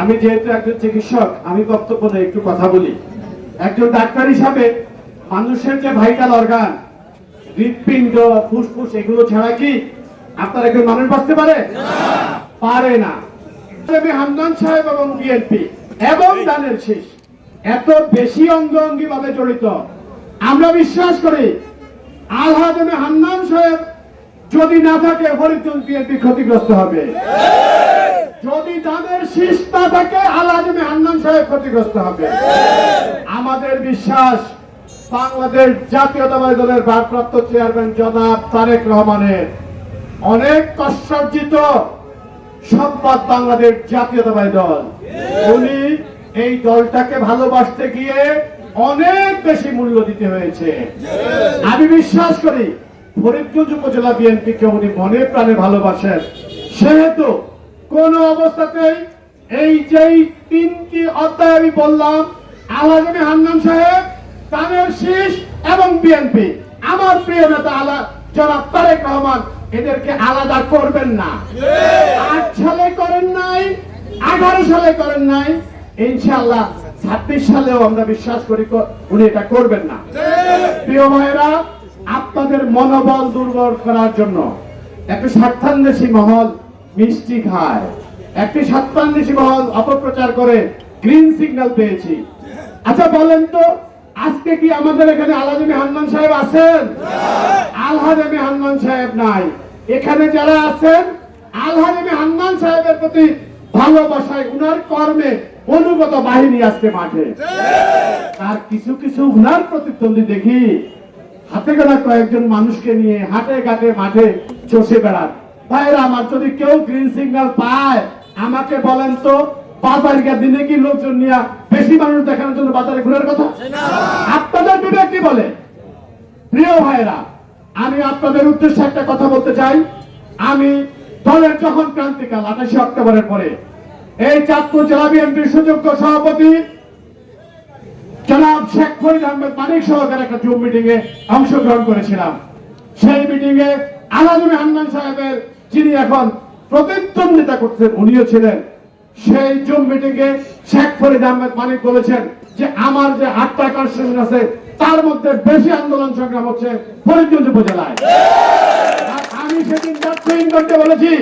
আমি যেহেতু একজন চিকিৎসক আমি বক্তব্য নিয়ে একটু কথা বলি। একজন ডাক্তার হিসাবে মানুষের যে ভাইটাল অর্গান হৃৎপিণ্ড ফুসফুস এগুলো ছাড়া কি আপনার একজন মানুষ বাঁচতে পারে? পারে না। আমি হামদান সাহেব এবং বিএনপি এবং দানের শীষ এত বেশি অঙ্গ অঙ্গি ভাবে জড়িত। আমরা বিশ্বাস করি আলহাজ আমি হান্নান সাহেব যদি না থাকে ফরিদগঞ্জ বিএনপি ক্ষতিগ্রস্ত হবে। যদি তাদের শীষ না থাকে আলহাজ আমি সাহেব ক্ষতিগ্রস্ত হবে। আমাদের বিশ্বাস, বাংলাদেশ জাতীয়তাবাদী দলের ভারপ্রাপ্ত চেয়ারম্যান জনাব তারেক রহমানের অনেক কষ্টার্জিত সম্পদ বাংলাদেশ জাতীয়তাবাদী দল। উনি এই দলটাকে ভালোবাসতে গিয়ে অনেক বেশি মূল্য দিতে হয়েছে। আমি বিশ্বাস করি ফরিদগঞ্জ উপজেলা বিএনপিকে উনি মনে প্রাণে ভালোবাসেন। সেহেতু কোন অবস্থাতেই এই যেই তিনটি অধ্যায় আমি বললাম আলাজমি হান্নান সাহেব তানের শীষ এবং বিএনপি। আমার প্রিয় নেতা আলা জনাব তারেক রহমান এদেরকে আলাদা করবেন না। আট সালে করেন নাই আঠারো সালে করেন নাই ইনশাল্লাহ ছাব্বিশ সালেও আমরা বিশ্বাস করি উনি এটা করবেন না। প্রিয় ভাইরা আপনাদের মনোবল দুর্বল করার জন্য একটা স্বার্থান্বেষী মহল মিষ্টি খায়। একটি স্বার্থান্বেষী মহল অপপ্রচার করে গ্রিন সিগন্যাল পেয়েছি। আচ্ছা বলেন তো, আজকে কি আমাদের এখানে আলাদিনী হান্নান সাহেব আছেন? আলহাদেবী হান্নান সাহেব নাই। এখানে যারা আছেন আলহাদেবী হান্নান সাহেবের প্রতি ভালোবাসায় উনার কর্মে অনুগত বাহিনী আজকে মাঠে। আর কিছু কিছু উনার প্রতিদ্বন্দ্বী দেখি। হাতে গোনা কয়েকজন মানুষকে নিয়ে হাটে ঘাটে মাঠে চষে বেড়ান। ভাইরা, আমার যদি কেউ গ্রিন সিগন্যাল পায়, আমাকে বলেন তো দিনে কি লোকজন নিয়ে বেশি মানুষ দেখানোর জন্য বাজারে ঘুরার কথা? আপনাদের বিবেক কি বলে? প্রিয় ভাইরা, আমি আপনাদের উদ্দেশ্যে একটা কথা বলতে চাই। আমি দলের যখন ক্রান্তিকাল, আঠাশে অক্টোবরের পরে এই চাঁদপুর জেলা বিএনপির সুযোগ্য সভাপতি জনাব শেখ ফরিদ আহমেদ মানিক সহকারে একটা জুম মিটিং এ অংশগ্রহণ করেছিলাম। সেই মিটিং এ আলাদুল হান্নান সাহেবের যিনি এখন প্রতিদ্বন্দ্বিতা করছেন, উনিও ছিলেন। সেই জুম মিটিং এ শেখ ফরিদ আহমেদ মানিক বলেছেন যে, আমার যে আটটা কনস্টিটিউশন আছে, তার মধ্যে বেশি আন্দোলন সংগ্রাম হচ্ছে ফরিদগঞ্জ উপজেলায়। আমি সেদিন যাত্রীন করতে বলেছি,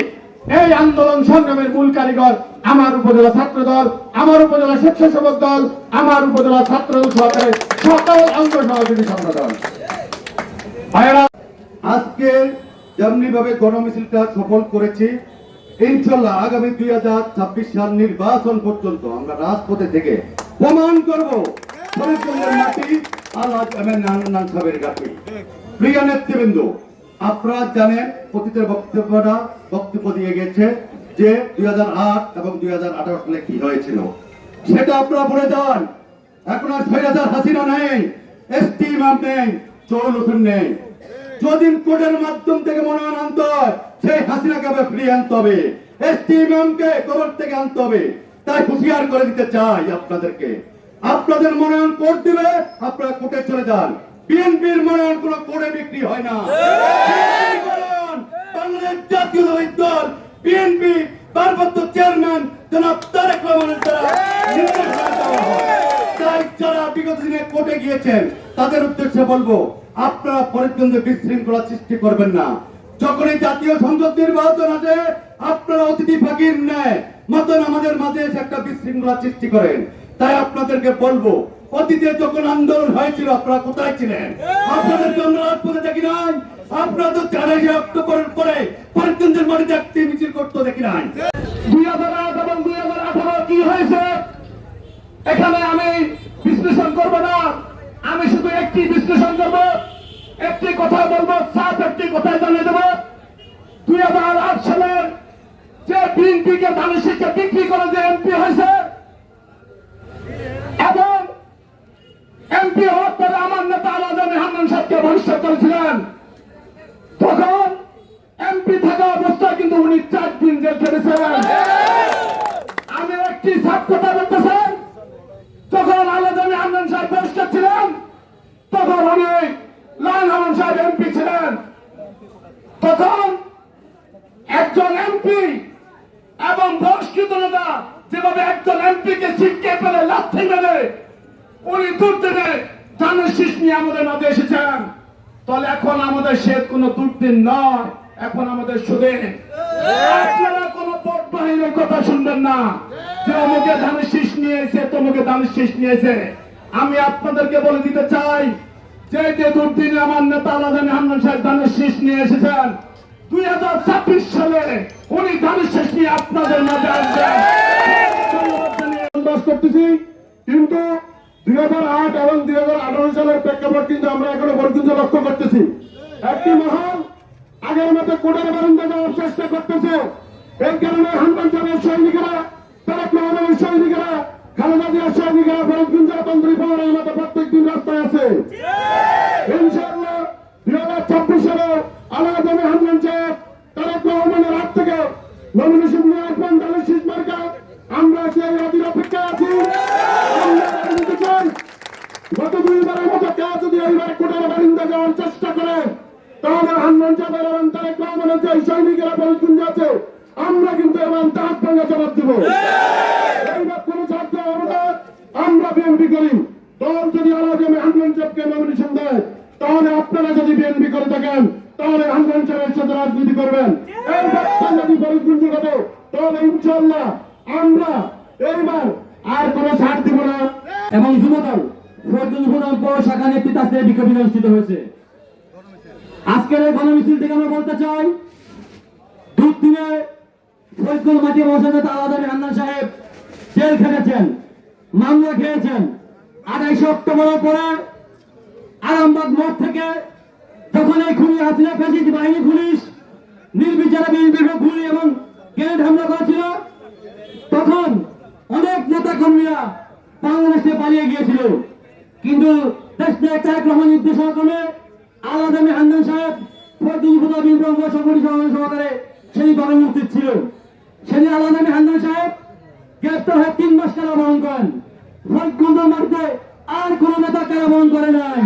এই আন্দোলন সংগ্রামের মূল কারিগর আমার উপজেলা ছাত্র দল আমার উপজেলা স্বেচ্ছাসেবক দল, আমার উপজেলা ছাত্র দল সহকারে সকল অঙ্গ সহযোগী সংগঠন। আজকে যেমনি ভাবে গণমিছিলটা সফল করেছি, ইনশাল্লাহ আগামী দুই হাজার ছাব্বিশ সাল নির্বাচন পর্যন্ত আমরা রাজপথে থেকে প্রমাণ করব। প্রিয় নেতৃবৃন্দ, আপনারা জানেন অতীতের বক্তব্যটা, বক্তব্য দিয়ে গেছে যে দুই হাজার আট এবং দুই হাজার আঠারো সালে কি হয়েছিল। সেটা আপনারা ভুলে যান এখন আর ছয় হাসিনা নেই ইমাম নেই চৌল নেই। যদি কোর্টের মাধ্যম থেকে মনোনয়ন আনতে হয়, সেই হাসিনাকে আবার ফিরিয়ে আনতে হবে। এসটি ইমামকে কবর থেকে আনতে হবে। তাই হুঁশিয়ার করে দিতে চাই আপনাদেরকে। আপনাদের মনোনয়ন কোর্ট দিবে আপনারা কোর্টে চলে যান। বিএনপির মনোনয়ন কোনো কোর্টে বিক্রি হয় না। বাংলাদেশ জাতীয়তাবাদী দল, বিএনপি ভারপ্রাপ্ত চেয়ারম্যান জনাব তারেক রহমানের দ্বারা। তাই যারা বিগত দিনে কোর্টে গিয়েছেন, তাদের উদ্দেশ্যে বলব আপনারা ফরিদগঞ্জে বিশৃঙ্খলা সৃষ্টি করবেন না। যখন এই জাতীয় সংসদ নির্বাচন আছে আপনারা অতিথি ফাঁকির নেয় মতন আমাদের মাঝে এসে একটা বিশৃঙ্খলা সৃষ্টি করেন। তাই আপনাদেরকে বলব অতীতে যখন আন্দোলন হয়েছিল আপনারা কোথায় ছিলেন? আপনাদের জন্য রাজপথে দেখি নাই? আপনারা তো চারাশি অক্টোবরের পরে ফরিদগঞ্জের মাটিতে একটি মিছিল করতে দেখি নাই। দুই হাজার আট এবং দুই হাজার আঠারো কি হয়েছে? এখানে আমি বিশ্লেষণ করব না। আমি শুধু একটি বিশ্লেষণ করব, একটি কথা বলব সাত একটি কথা জানিয়ে দেবো। দুই হাজার আট সালের যে বিএনপিকে দানিশিকে বিক্রি করে যে এমপি হয়েছে, এবং এমপি হওয়ার পরে আমার নেতা আলাদানি হান্নান সাহেবকে বহিষ্কার করেছিলেন। তখন এমপি থাকা অবস্থায় কিন্তু উনি চার দিন জেল খেটেছেন আমি একটি সাত কথা বলতেছেন যখন আলাদানি হান্নান সাহেব বহিষ্কার ছিলেন তখন লাল হামান সাহেব এমপি ছিলেন। তখন একজন এমপি এবং বহিষ্কৃত নেতা যেভাবে একজন এমপি কে সিটকে ফেলে, লাথি মেরে, উনি দুর্দিনে ধানের শীষ নিয়ে আমাদের মাঝে এসেছেন। তাহলে এখন আমাদের সে কোনো দুর্দিন নয়, এখন আমাদের সুদিন। আপনারা কোনো ভোট কথা শুনবেন না। যে অমুকে ধানের শীষ নিয়েছে, তমুকে ধানের শীষ নিয়েছে। আমি আপনাদেরকে বলে দিতে চাই যে দুর্দিনে আমার নেতা আলাদানি হান্নান সাহেব ধানের শীষ নিয়ে এসেছেন। দুই হাজার ছাব্বিশ সালে উনি ধানের শীষ নিয়ে আপনাদের মাঝে আসবেন। করতেছি। কিন্তু দুই হাজার আট এবং দুই হাজার আঠারো সালের প্রেক্ষাপট কিন্তু আমরা এখনও বরগুঞ্জ লক্ষ্য করতেছি। একটি মহল আগের মতো কোটার বারান্দা যাওয়ার চেষ্টা করতেছে। এই কারণে হানবান জনের তারা রহমানের সৈনিকেরা জিয়ার সৈনিকেরা পাওয়ারের মতো রাস্তায় আছে। আমরা চেষ্টা করে কিন্তু এবার ভাঙা জবাব দেবো এইবার কোনো ছাত্র হবে না আমরা বিএনপি করি দল যদি আলাদমে হান্নান চাপকে নমিনেশন দেয় তাহলে আপনারা যদি বিএনপি করে থাকেন তাহলে হান্নান চাপের সাথে রাজনীতি করবেন এই ব্যবস্থা যদি বলকুঞ্জ ঘটে তাহলে ইনশাল্লাহ আমরা এইবার আর কোনো ছাড় দিব না। এবং যুবদল ফজল পৌর শাখা নেতৃত্বে বিক্ষোভ অনুষ্ঠিত হয়েছে। আজকের এই গণমিছিল থেকে আমরা বলতে চাই ফজল মাটি আলাদামি হান্নান সাহেব, জেল খেটেছেন, মামলা খেয়েছেন। অক্টোবরের পরে আরামবাগ মোড় থেকে যখন এই খুনি ফেসিস বাহিনী পুলিশ নির্বিচারে বিএনপির গুলি এবং গ্রেনেড হামলা করেছিল তখন অনেক নেতা কর্মীরা বাংলাদেশে পালিয়ে গিয়েছিল কিন্তু দেশ নায়ক তারেক রহমান আলাদা মেহান্দান সাহেব ফুদা বিপ্লব সংগঠন সহকারে সেই গণমুক্তি ছিল। সেদিন আলাদা মেহান্দান সাহেব গ্রেপ্তার হয়ে তিন মাস কারাবরণ করেন। ফরিদগঞ্জের মারতে আর কোন নেতা কারাবরণ করে নাই।